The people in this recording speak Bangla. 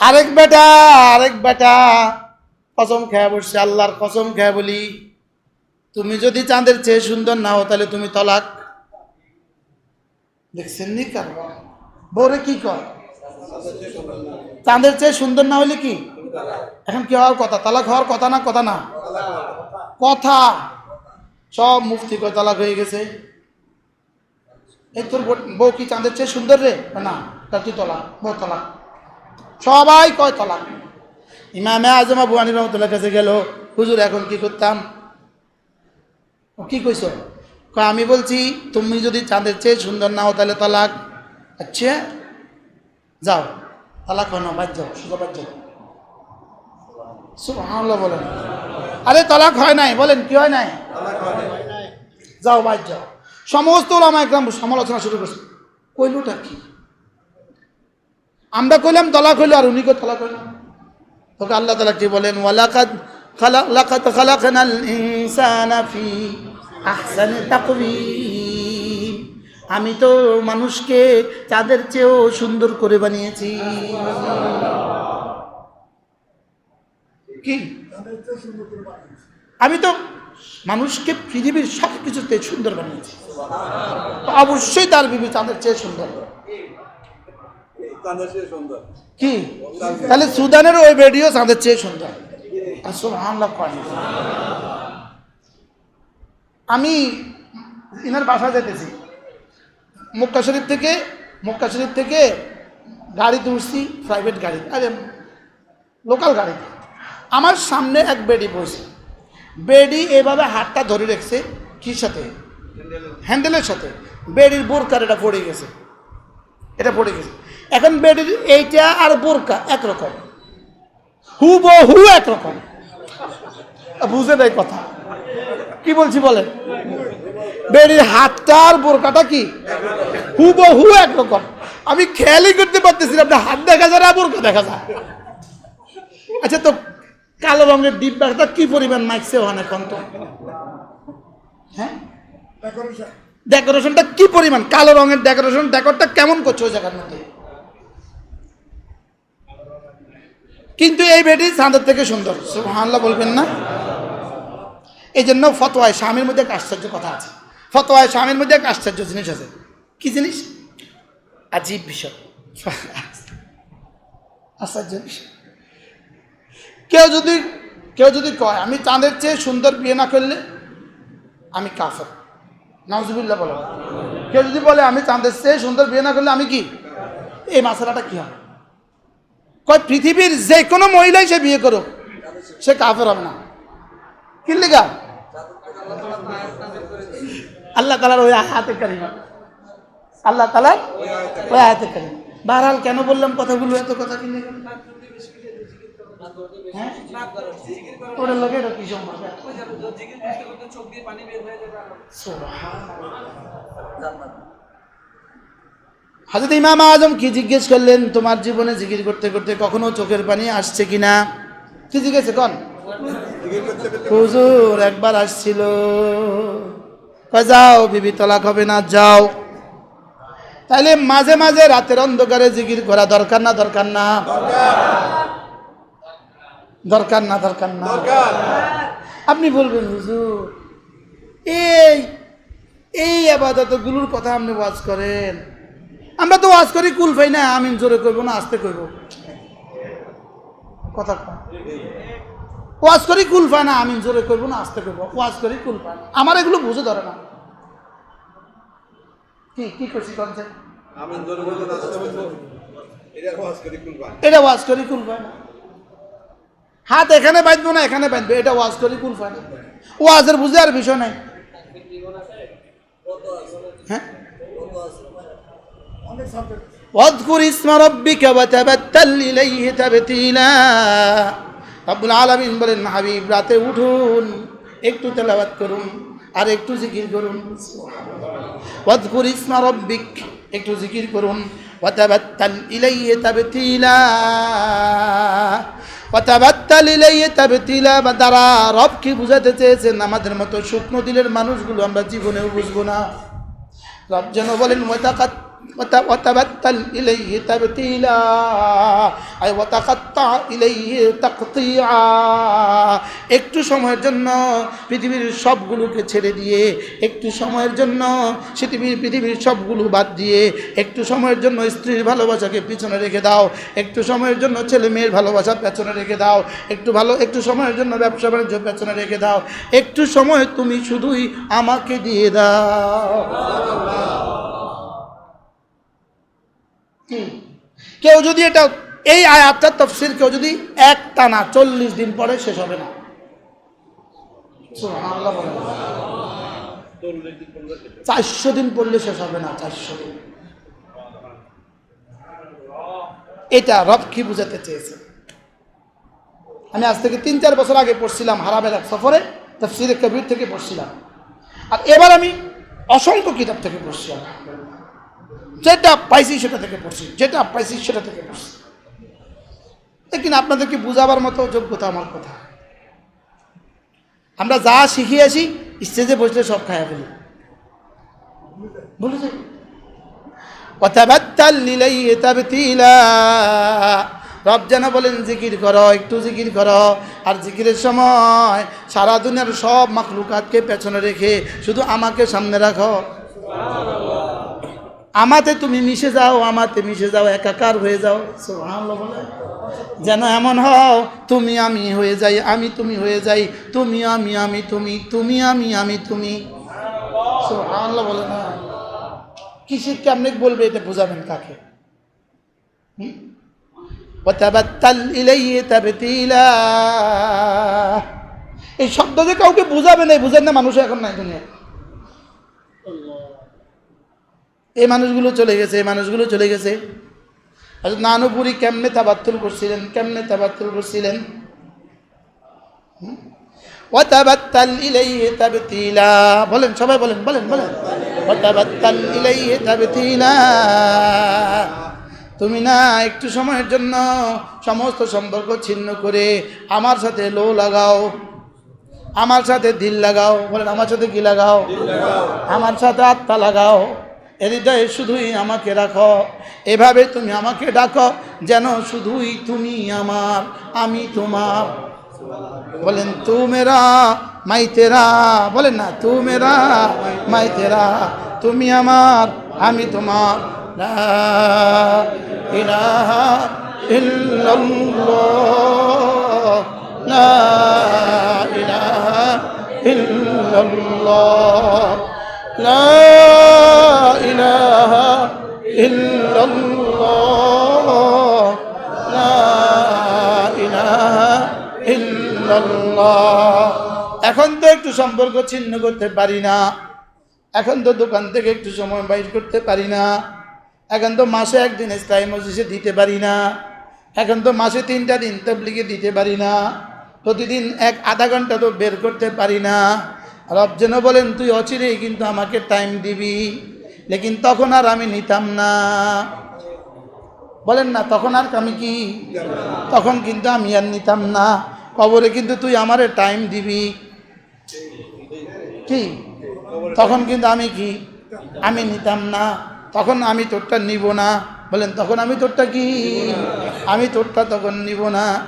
আরেক বেটা আরেক বেটা। কসম খেয়ে বসছে, আল্লাহর কসম খেয়ে বলি। তুমি যদি চাঁদের চেয়ে সুন্দর না হো তাহলে তুমি তলাক। দেখছেন নি কার বউরে কি কর চাঁদের চেয়ে সুন্দর না হলে কি? এখন কি হওয়ার কথা? তালাক হওয়ার কথা না কথা না? কথা। সব মুফতি করে তালাক হয়ে গেছে। এই তোর বউ কি চাঁদের চেয়ে সুন্দর রে? না তার তুই তলা বউ তলাক। সবাই কয় তলাক ইমামে আজম আবু আনি রহমতুল্লাহ কাছে গেল হুজুর এখন কি করতাম? ও কি কইছ? কয় আমি বলছি তুমি যদি চাঁদের চেয়ে সুন্দর না হও তাহলে তালাক। আচ্ছা যাও। তালাক হয় না বাদ যাও সোজা বাদ যাও সুবহানাল্লাহ বলেন। আরে তালাক হয় নাই বলেন কি হয় নাই? যাও বাদ যাও সমস্ত ওলামা একদম সমালোচনা শুরু করছে। কইলুটা কি? আমরা কইলাম তলাক হইল আর উনি কই তলাক হইল তোকে আল্লাহ তালা কি বলেন? আমি তো মানুষকে চাঁদের চেয়েও সুন্দর করে বানিয়েছি। কি? আমি তো মানুষকে পৃথিবীর সব কিছুতে সুন্দর বানিয়েছি। অবশ্যই তার বিবি চাঁদের চেয়ে সুন্দর। কি? তাহলে সুদানের ওই ভিডিও চাঁদের চেয়ে সুন্দর। আমি ইনার বাসা যেতেছি। মক্কা শরীফ থেকে মক্কা শরীফ থেকে গাড়িতে উঠছি প্রাইভেট গাড়ি। আরে লোকাল গাড়িতে আমার সামনে এক বেডি বসে। বেডি এভাবে হাতটা ধরে রেখেছে কির সাথে? হ্যান্ডেলের সাথে। বেডির বোরকার এটা পড়ে গেছে। এটা পড়ে গেছে। এখন বেডির এইটা আর বোরকা একরকম। হু হু একরকম। বুঝে দেয় কথা। কি বলছি বলেন? বেডির হাতটা আর বোরকাটা কি? হু হু একরকম। আমি খেয়ালই করতে পারতেছি আপনার হাত দেখা যায় না বোরকা দেখা যায়। আচ্ছা তো কালো রঙের ডিব্বাটা কি পরিমাণ মাইকছে ওখানে এখন তো? হ্যাঁ? ডেকোরেশনটা কি পরিমাণ? কালো রঙের ডেকোরেশন ডেকোরটা কেমন করছে ওই জায়গার মধ্যে? কিন্তু এই বেটি চাঁদের থেকে সুন্দর। সুবহানাল্লাহ বলবেন না। এই জন্য ফতোয়ায় স্বামীর মধ্যে একটা আশ্চর্য কথা আছে। ফতোয়ায় স্বামীর মধ্যে একটা আশ্চর্য জিনিস আছে। কি জিনিস? আজীব বিষয়। আশ্চর্য বিষয় কেউ যদি কেউ যদি কয় আমি চাঁদের চেয়ে সুন্দর বিয়ে না করলে আমি কাফের। নাউজুবিল্লাহ বলো। কেউ যদি বলে আমি চাঁদের চেয়ে সুন্দর বিয়ে না করলে আমি কি? এই মশালাটা কি হবে? কয় পৃথিবীর যে কোনো মহিলাই সে বিয়ে করুক সে কাফের হবে না। কি লিগা? আল্লাহ তালার ওই হাতে কারিমা। আল্লাহ তালার ওই হাতে কারিমা। বাহরহাল কেন বললাম কথাগুলো? এত কথা কিনে হ্যাঁ ওটা লোকে এটা কি সম্পর্ক হাজরত ইমাম আজম কি জিজ্ঞেস করলেন? তোমার জীবনে জিকির করতে করতে কখনো চোখের পানি আসছে কিনা? কি জিজ্ঞেস কন হুজুর, একবার আসছিল। যাও বিবি, তলাক হবে না, যাও। তাইলে মাঝে মাঝে রাতের অন্ধকারে জিকির করা দরকার না দরকার না? দরকার না দরকার না? আপনি বলবেন, হুজুর, এই এই আবাদতগুলোর কথা আপনি ওয়াজ করেন। আমরা তো ওয়াজ করি কুল পাই না আমিন জোরে করব না আস্তে করব কথা। ওয়াজ করি কুল পায় না আমিন জোরে করব না আস্তে করব ওয়াজ করি কুল পায় না আমার এগুলো বুঝে ধরে না। কি কি করছি কনসেপ্ট এটা ওয়াজ করি কুল পায় না হাত এখানে বাঁধবো না এখানে বাঁধবে। এটা ওয়াজ করি কুল পায় না ওয়াজের বুঝে আর বিষয় নাই। হ্যাঁ? واذكر اسم ربك وتبتل إليه تبتيلا রব্বুল আলামিন বলেন হাবিব রাতে উঠুন একটু তেলাওয়াত করুন আর একটু জিকির করুন ওয়াদকুর ইসমা রব্বিক একটু জিকির করুন ওয়াতাবাত্তাল ইলাইহি তাবতিলা ওয়াতাবাত্তাল ইলাইহি তাবতিলা বা দ্বারা রব কি বুঝাতে চেয়েছেন আমাদের মতো শুকনো দিলের মানুষগুলো আমরা জীবনেও বুঝবো না রব যেন বলেন ওয়াতাকাত وت- وتبتل إليه تبتيلا أي وتقطع إليه تقطيعا একটু সময়ের জন্য পৃথিবীর সবগুলোকে ছেড়ে দিয়ে একটু সময়ের জন্য পৃথিবীর পৃথিবীর সবগুলো বাদ দিয়ে একটু সময়ের জন্য স্ত্রীর ভালোবাসাকে পিছনে রেখে দাও একটু সময়ের জন্য ছেলে মেয়ের ভালোবাসা পেছনে রেখে দাও একটু ভালো একটু সময়ের জন্য ব্যবসা বাণিজ্য পেছনে রেখে দাও একটু সময় তুমি শুধুই আমাকে দিয়ে দাও হুম। কেউ যদি এটা, এই আয়াতটার তফসির কেউ যদি এক টানা চল্লিশ দিন পরে শেষ হবে না। চারশো দিন পড়লে শেষ হবে না, চারশো দিন। এটা কি বুঝাতে চেয়েছে? আমি আজ থেকে তিন, চার বছর আগে পড়ছিলাম হারাবের এক সফরে তফসিরে কবির থেকে পড়ছিলাম। আর এবার আমি অসংখ্য কিতাব থেকে পড়ছিলাম। যেটা পাইছি সেটা থেকে পড়ছি যেটা পাইছি সেটা থেকে পড়ছি লেকিন আপনাদেরকে বুঝাবার মতো যোগ্যতা আমার কথা আমরা যা শিখিয়েছি স্টেজে বসলে সব খায়া ফেলি বলে যাই وتبتل إليه تبتيلا রব যেন বলেন জিকির করো একটু জিকির করো আর জিকিরের সময় সারা দুনিয়ার সব মাখলুকাতকে পেছনে রেখে শুধু আমাকে সামনে রাখো আমাতে তুমি মিশে যাও আমাতে মিশে যাও একাকার হয়ে যাও সুবহানাল্লাহ বলে যেন এমন হও তুমি আমি হয়ে যাই আমি তুমি হয়ে যাই তুমি আমি আমি তুমি তুমি আমি আমি তুমি সুবহানাল্লাহ বলে না কিসের কেমনে বলবে এটা বোঝাবেন কাকে হুম? وتبتل إليه تبتيلا এই শব্দ যে কাউকে বুঝাবে না বুঝেন না মানুষ এখন নাই দুনিয়া এই মানুষগুলো চলে গেছে এই মানুষগুলো চলে গেছে। হজরত নানুপুরি কেমনে তাবাত্তুল করছিলেন কেমনে তাবাত্তুল করছিলেন? ওয়াতাবাত্তাল ইলাইহি তাবতিলা। বলেন সবাই বলেন বলেন বলেন। ওয়াতাবাত্তাল ইলাইহি তাবতিলা। তুমি না একটু সময়ের জন্য সমস্ত সম্পর্ক ছিন্ন করে আমার সাথে লো লাগাও আমার সাথে দিল লাগাও। বলেন আমার সাথে কি লাগাও। আমার সাথে আত্মা লাগাও। হৃদয়ে শুধুই আমাকে রাখো। এভাবে তুমি আমাকে ডাকো, যেন শুধুই তুমি আমার, আমি তোমার। বলেন, তু মেরা মাই তেরা। বলেন না, তু মেরা মাই তেরা। তুমি আমার, আমি তোমার। ইলাহা ইল্লাল্লাহ। লা ইলাহা লা ইলাহা ইল্লাল্লাহ লা ইলাহা ইল্লাল্লাহ এখন তো একটু সম্পর্ক ছিন্ন করতে পারি না। এখন তো দোকান থেকে একটু সময় বাইর করতে পারি না। এখন তো মাসে একদিন স্থায়ী মসজিদে দিতে পারি না। এখন তো মাসে তিনটা দিন তবলিগে দিতে পারি না। প্রতিদিন এক আধা ঘণ্টা তো বের করতে পারি না। রব যেন বলেন, তুই অচিরেই কিন্তু আমাকে টাইম দিবি। লেকিন তখন আর আমি নিতাম না। বলেন না, তখন আর আমি কি? তখন কিন্তু আমি আর নিতাম না। কবরে কিন্তু তুই আমারে টাইম দিবি। কি? তখন কিন্তু আমি কি? আমি নিতাম না। তখন আমি তোরটা নিব না। বলেন, তখন আমি তোরটা কি? আমি তোরটা তখন নিব না।